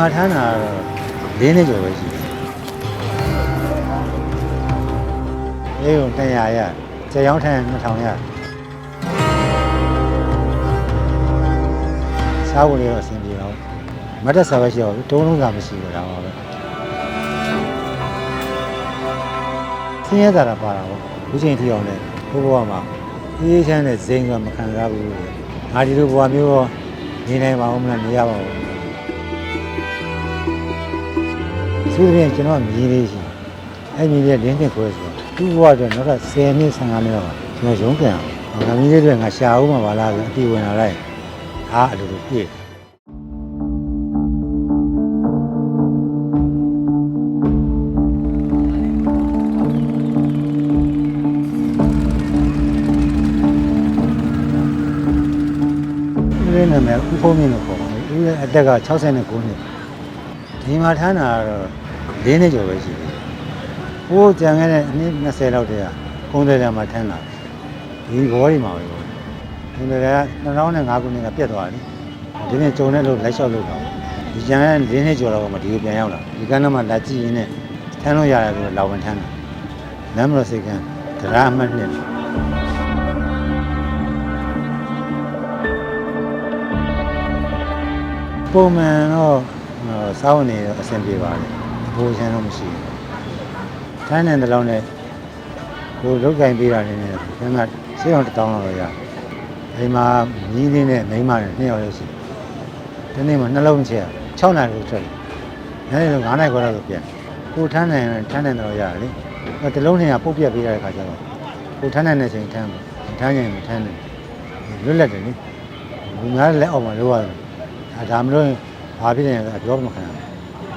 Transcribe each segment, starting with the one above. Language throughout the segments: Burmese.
မှာထမ်းတာကတော့၄နှစ်ကျော်ပဲရှိတယ်အေးကိုတန်ရာရကျေရောင်းထမ်း2000ရစားဖို့လေးတော့အဆင်ပြေတော့မတ်တက်စားပဲရှိတော့တုံးလုံးစာမရှိဘူးဒါပါပဲဆင်းရဲတာတာပါတာပေါ့ဒီချိန်ထိအောင်လဲဘိုးဘွားမှာအေးချမ်းတဲ့ဇိမ်ကမခံစားဘူးလေငါဒီလိုဘွားမျိုးရောနေနိုင်ပါဦးမလားနေရပါဦး သူတို့ပြင်ကျွန်တော်မြည်လေးရှိအဲ့မြည်လေးလင်းတင်ခွဲဆိုတော့သူ့ဘဝအတွက်နောက်က10နှစ်15နှစ်တော့ကျွန်တော်ရုံးပြန်အောင်ငါမြည်လေးတွေငါရှာဦးမှာပါလားဆိုအတီဝင်လာလိုက်အားအလိုလိုပြည့်ဦးလေးနာမည်ဦးဖုံးမြင့်လို့ခေါ်ပါတယ်ဦးလေးအသက်က69နှစ်ဒီမှာထမ်းတာကတော့ ၄နှစ်ကျော်ပဲရှိတယ်။ဟိုးကြံခဲ့တဲ့အနည်း20လောက်တည်းကကုန်းတယ်ထဲမှာထမ်းတာဒီဘောဒီမှာပဲပေါ့။ကုန်းတယ်က2005ခုနှစ်ကပြတ်သွားတယ်။ဒီနေ့ကြုံတဲ့လို့လိုက်လျှောက်လို့တော့ဒီကြံခဲ့၄နှစ်ကျော်တော့မှဒီကိုပြန်ရောက်လာ။ဒီကနေ့မှလာကြည့်ရင်းနဲ့ထမ်းလို့ရတယ်ဆိုတော့လောက်ဝင်ထမ်းတာ။လမ်းမလို့စိတ်ကန်းတရားအမှတ်နှစ်ပုံမှန်တော့ဟိုစောင်းနေတော့အဆင်ပြေပါတယ်အ ဖိုးချမ်းတော့မရှိဘူးထိုင်းတဲ့လောက်နဲ့ကိုလုတ်ကင်ပေးတာနေနေခဏစေးအောင်တစ်တောင်းလောက်တော့ရတယ်အိမ်မှာညီးလေးနဲ့မိန်းမနဲ့နှစ်ယောက်လေးရှိတယ်ဒီနေ့မှနှလုံးချက်6နိုင်လို့ထွက်တယ်ညနေတော့9နိုင်ခွဲလောက်ပြန်ကိုထမ်းနိုင်ထမ်းနိုင်တော့ရတယ်လေအဲတလုံးနဲ့ကပုတ်ပြက်ပေးတဲ့အခါကျတော့ကိုထမ်းနိုင်တဲ့ချိန်ထမ်းမယ်ထမ်းရင်မထမ်းနိုင်လွတ်လပ်တယ်လေလူများလက်အောက်မှာလောရတယ်အဲဒါမလို့ရင်ဘာဖြစ်နေလဲပြောမခံဘူး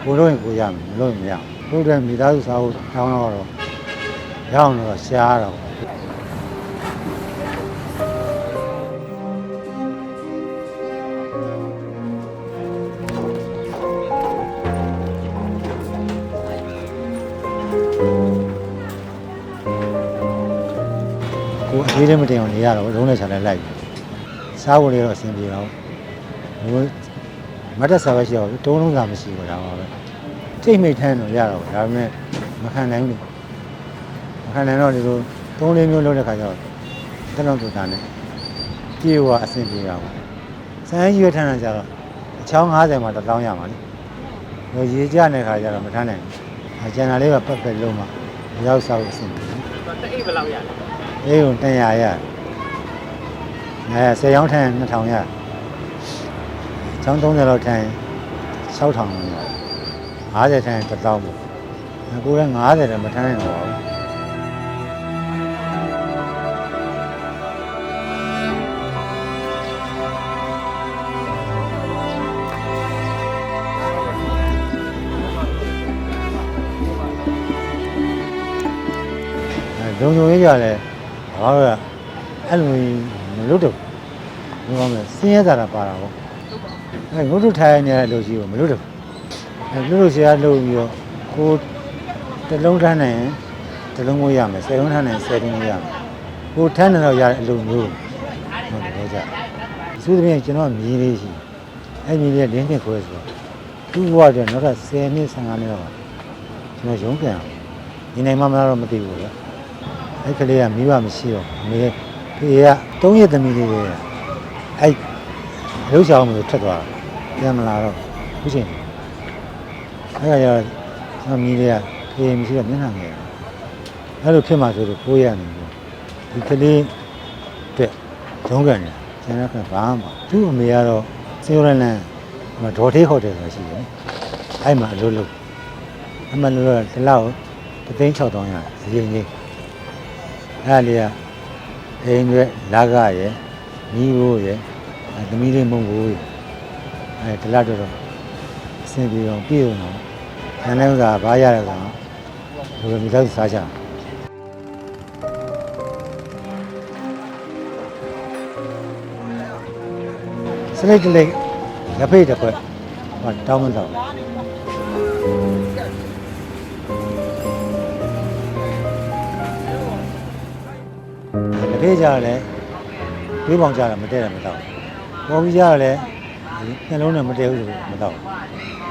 ကိုလို့ရင်ကိုရမယ်မလို့ရင်မရဘူးကိုတို့မိသားစုစားဖို့တောင်းတော့ရအောင်တော့ရှားတော့ကိုအသေးလေးမတင်အောင်နေရတော့လုံးနဲ့ချလိုက်လိုက်စားဖို့လေးတော့အဆင်ပြေတော့ဘိုး မတ်တက်စားပဲရှိတော့တုံးလုံးစာမရှိဘူးဒါပါပဲထိတ်မိတ်ထမ်းတော့ရတော့ဒါပေမဲ့မခံနိုင်ဘူးမခံနိုင်တော့ဒီလိုသုံးလေးမျိုးလုံးတဲ့ခါကျတော့တက်တော့တူတာနဲ့ပြေဝအဆင်ပြေတာပေါ့စမ်းရွေးထမ်းတာကြတော့အချောင်း90မှာတစ်တောင်းရမှာလေဟိုရေကြတဲ့ခါကျတော့မထမ်းနိုင်ဘူးကျန်တာလေးကပတ်ပတ်လုံးမှာရောက်စားဖို့အဆင်ပြေတယ်တအိတ်ဘယ်လောက်ရလဲအေးကိုတန်ရာရအဲဆယ်ရောင်းထန်2000ရ ချောင်း30လောက်ထန်6000ရ50ထန်1000ပေါ့ကိုယ်က50တယ်မထမ်းနိုင်တော့ပါဘူးအဲလုံလုံရေးကြလဲဘာလို့လဲအဲ့လိုမလုပ်တော့ဘူးဘာမှမလဲစင်းရဲတာတာပါတာပေါ့ အဲငုတ်တုထိုင်နေရတဲ့လူကြီးကိုမလုပ်တော့ဘူးအဲလူလူရှားလုပ်ပြီးတော့ကိုတစ်လုံးထမ်းနိုင်ရင်တစ်လုံးကိုရမယ်ဆယ်လုံးထမ်းနိုင်ရင်ဆယ်လုံးကိုရမယ်ကိုထမ်းနေတော့ရတဲ့အလုပ်မျိုးဟုတ်တယ်ကြအစူးသဖြင့်ကျွန်တော်မြည်လေးရှိအဲ့မြည်လေးလင်းတင်ခွဲဆိုတော့သူ့ဘဝအတွက်နောက်ထပ်10နှစ်15နှစ်တော့ကျွန်တော်ရုံးပြန်အောင်ဒီနိုင်မှမလားတော့မသိဘူးလေအဲ့ကလေးကမိဘမရှိတော့အမေဖေက၃ရက်သမီးလေးပဲအဲ့ လှုပ်ရှားအောင်လို့ထွက်သွားတာပြန်မလာတော့ခုချိန်အဲ့ကကျတော့ကျွန်တော်မိလေးကဖေမရှိတော့မျက်နှာငယ်တယ်အဲ့လိုဖြစ်မှဆိုတော့ကိုးရနေဘူးဒီကလေးအတွက်ရုံးကန်တယ်ကျန်တဲ့ကဘာမှမသူ့အမေကတော့စေရလန်ဟိုဒေါ်ထေးဟိုတယ်ဆိုတာရှိတယ်အဲ့မှာအလုပ်လုပ်အမှန်လို့တော့ဒီလောက်3သိန်း6000ရအရင်ကြီးအဲ့ဒါလေးကအိမ်ရွက်လာကရယ်ညီဘိုးရယ်အဲ သမီးလေးမုံဘိုးရယ်အဲတလားတော့တော့အဆင်ပြေအောင်ပြည့်အောင်တော့ဉာဏ်နဲ့ဥစ္စာဘာရရဆိုတော့ဒီလိုမိသားစုစားကြစလိတ်တလိတ်လက်ဖိတ်တစ်ခွက်ဟောတောင်းမတော့လက်ဖိတ်ကြရလဲတွေးပေါင်ကြတာမတည့်တယ်မတော့ ပေါ်ပြီးကြရလဲနှလုံးနဲ့မတည့်ဘူးဆိုတော့မတော့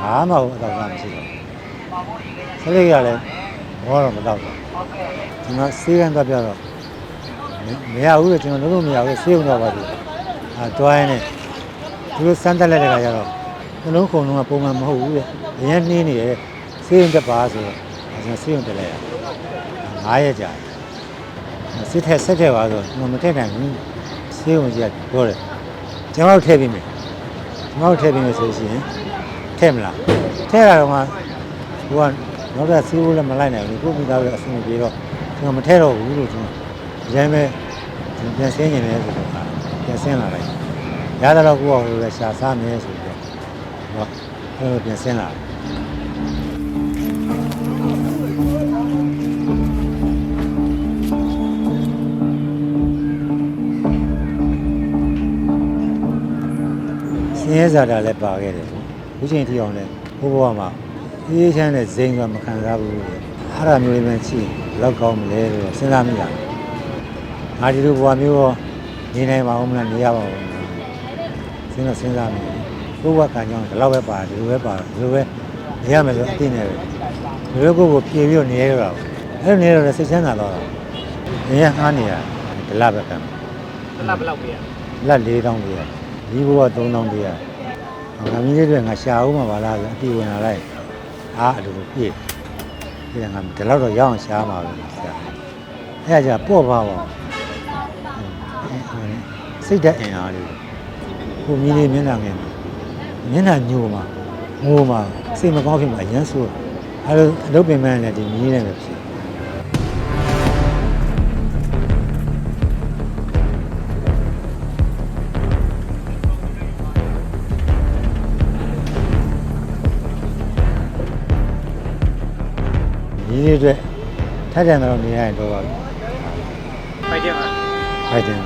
ဘာမှအတော့စားမရှိတော့ဆလိကလည်းဘောတော့မတော့ဘူးကျွန်တော်စေးကန်တော့ပြတော့မရဘူးလေကျွန်တော်လုံးလုံးမရဘူးစေးုံတော့ပါဘူးအာတွိုင်းနဲ့သူတို့စမ်းတက်လိုက်တဲ့ခါကျတော့နှလုံးခုန်လုံးကပုံမှန်မဟုတ်ဘူးလေအရင်နှင်းနေတယ်စေးုံတက်ပါဆိုတော့ကျွန်တော်စေးုံတက်လိုက်ရ9ရက်ကြာစစ်ထက်ဆက်ထက်ပါဆိုကျွန်တော်မထက်နိုင်ဘူးစေးုံကြီးကပြောတယ် ကျွန်တော်ထည့်ပြီးမယ်ကျွန်တော်ထည့်ပြီးမယ်ဆိုလို့ရှိရင်ထည့်မလားထည့်ရတော့မှဟိုကနောက်ထပ်စီးဖို့လည်းမလိုက်နိုင်ဘူးကိုမိသားစုလည်းအဆင်မပြေတော့ကျွန်တော်မထည့်တော့ဘူးလို့ကျွန်တော်အရင်ပဲကျွန်တော်ပြန်ဆင်းနေတယ်ဆိုတော့ပြန်ဆင်းလာလိုက်ရတော့ကိုကဟိုလည်းရှာစားမယ်ဆိုတော့ဟောအဲ့လိုပြန်ဆင်းလာတယ် င်းရဲစားတာလည်းပါခဲ့တယ်ပေါ့ခုချိန်ထိအောင်လဲဘိုးဘွားမှာအေးချမ်းတဲ့ဇိမ်ကမခံစားဘူးလေအဲ့ဒါမျိုးလေးပဲချိလောက်ကောင်းမလဲလို့စဉ်းစားမိတာငါဒီလိုဘွားမျိုးရောနေနိုင်ပါဦးမလားနေရပါဦးမလားစဉ်းတော့စဉ်းစားမိတယ်ဘိုးဘွားကံကြောင်းဒီလောက်ပဲပါဒီလိုပဲပါဒီလိုပဲနေရမယ်ဆိုအသိနေတယ်ဒီလိုကိုယ်ကိုပြေပြီးတော့နေရတော့အဲ့လိုနေတော့စိတ်ချမ်းသာတော့နေရငှားနေရဒီလပဲကံတစ်လဘယ်လောက်ပေးရလက်၄တောင်းပြရ ဒီဘုရား၃တောင်းပြရငါမင်းလေးတွေငါရှာဦးမှာပါလားဆိုအတီဝင်လာလိုက်အားအလိုလိုပြည့်ပြည့်ငါဒီလောက်တော့ရအောင်ရှားမှာပဲဆရာအဲ့ဒါကြပေါ့ပါပါစိတ်ဓာတ်အင်အားလေးကိုမင်းလေးမျက်နှာငယ်မျက်နှာညိုမှာငိုမှာစိတ်မကောင်းဖြစ်မှာအရန်ဆိုးအဲ့လိုအလုပ်ပင်မန်းနဲ့ဒီမင်းလေးနဲ့ဖြစ် ဒီနေ့အတွက်ထပ်ကြံတော့နေရရင်တော့ပါပြီဖိုက်တယ်မှာဖိုက်တယ်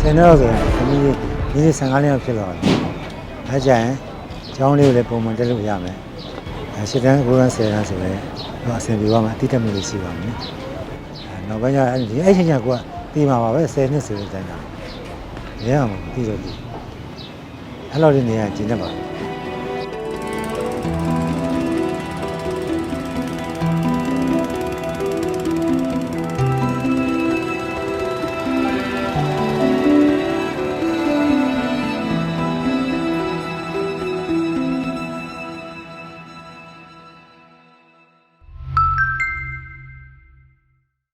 ဆယ်တော့ဆိုရင်ဒီနေ့ဒီနေ့15နှစ်ဖြစ်တော့တယ်။အဲကြရင်ကျောင်းလေးကိုလည်းပုံမှန်တက်လို့ရမယ်။အဲရှစ်တန်း9တန်း10တန်းဆိုရင်တော့အဆင်ပြေပါမယ်အတိတ်တက်မှုလေးရှိပါမယ်။အဲနောက်ပိုင်းကျအဲ့ဒီအဲ့ချိန်ကျကိုက တီးမှာပါပဲ10နှစ်ဆိုတဲ့တိုင်တာ။ရအောင်တီးတော့တီး။အဲ့လိုလေးနေရကျင်းတတ်ပါ